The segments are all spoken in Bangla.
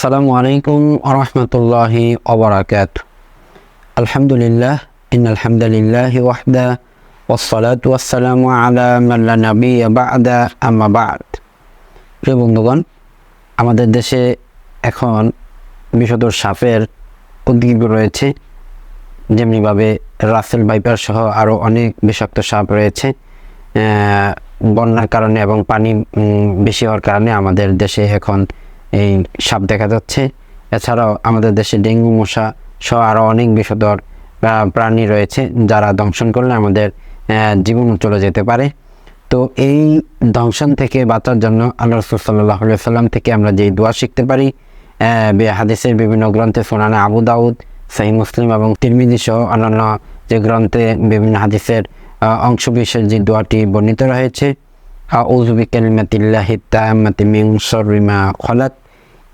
আসসালামু আলাইকুম আরহামতুল্লাহি ওবরাকাত। আলহামদুলিল্লাহ ইন আলহামদুলিল্লাহ ওয়াহদা ওসলাত ওয়াসালামু আলা মাল্লা নবী বাদা, আম্মা বাদ। প্রিয় বন্ধুগণ, আমাদের দেশে এখন বিষধর সাপের উদ্ভিদ রয়েছে, যেমনিভাবে রাসেল ভাইপার সহ আরও অনেক বিষাক্ত সাপ রয়েছে। বন্যার কারণে এবং পানি বেশি হওয়ার কারণে আমাদের দেশে এখন এই সাপ দেখা যাচ্ছে। এছাড়াও আমাদের দেশে ডেঙ্গু, মশা সহ আরও অনেক বিষধর প্রাণী রয়েছে যারা দংশন করলে আমাদের জীবন চলে যেতে পারে। তো এই দংশন থেকে বাঁচার জন্য আল্লাহ রসুল সাল্লাহ সাল্লাম থেকে আমরা যেই দোয়া শিখতে পারি হাদিসের বিভিন্ন গ্রন্থে সোনানে আবু দাউদ সাহি মুসলিম এবং তিরমিজি সহ অন্যান্য যে গ্রন্থে বিভিন্ন হাদিসের অংশ বিশেষ যে দোয়াটি বর্ণিত রয়েছে আউজুবি কালিমাতিল্লাহি তাম্মাতি মিন শাররি মা খলাক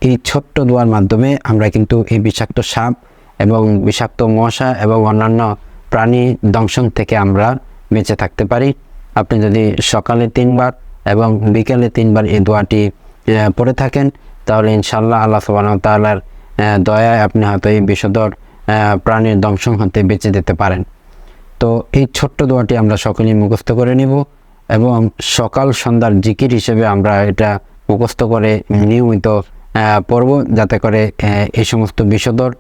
এই ছোট্ট দোয়ার মাধ্যমে আমরা কিন্তু এই বিষাক্ত সাপ এবং বিষাক্ত মশা এবং অন্যান্য প্রাণী দংশন থেকে আমরা বেঁচে থাকতে পারি। আপনি যদি সকালে তিনবার এবং বিকেলে তিনবার এই দোয়াটি পড়ে থাকেন, তাহলে ইনশাল্লাহ আল্লাহ ওয়া দয়ায় আপনি হয়তো এই বিষধর প্রাণীর দংশন হতে বেঁচে যেতে পারেন। তো এই ছোট্ট দোয়াটি আমরা সকলেই মুখস্থ করে নিব এবং সকাল সন্ধ্যার জিকির হিসেবে আমরা এটা মুখস্থ করে নিয়মিত পড়ব যাতে করে এই সমস্ত বিষধর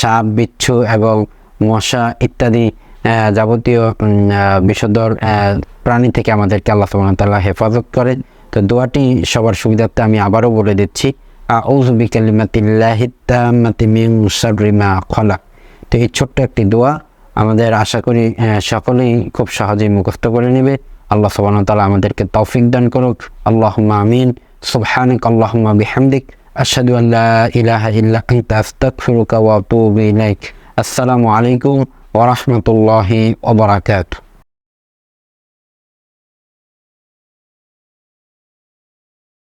সাপ, বিচ্ছু এবং মশা ইত্যাদি যাবতীয় বিষধর প্রাণী থেকে আমাদেরকে আল্লাহ সুবহানাহু তাআলা হেফাজত করেন তো দোয়াটি সবার সুবিধার্থে আমি আবারও বলে দিচ্ছি, আউযু বিকালিমাতিল্লাহি মিন শাররি মা খলাক। তো এই ছোট্ট একটি দোয়া আমাদের আশা করি সকলেই খুব সহজেই মুখস্থ করে নেবে। আল্লাহ সুবহানাহু তাআলা আমাদেরকে তৌফিক দান করুক। আল্লাহুম্মা আমিন। সুবহানাক আল্লাহুম্মা বিহামদিক, আশহাদু আন লা ইলাহা ইল্লা আনতা, আস্তাগফিরুকা ওয়া আতুবু ইলাইক। আসসালামু আলাইকুম ওয়া রাহমাতুল্লাহি ওয়া বারাকাতুহু।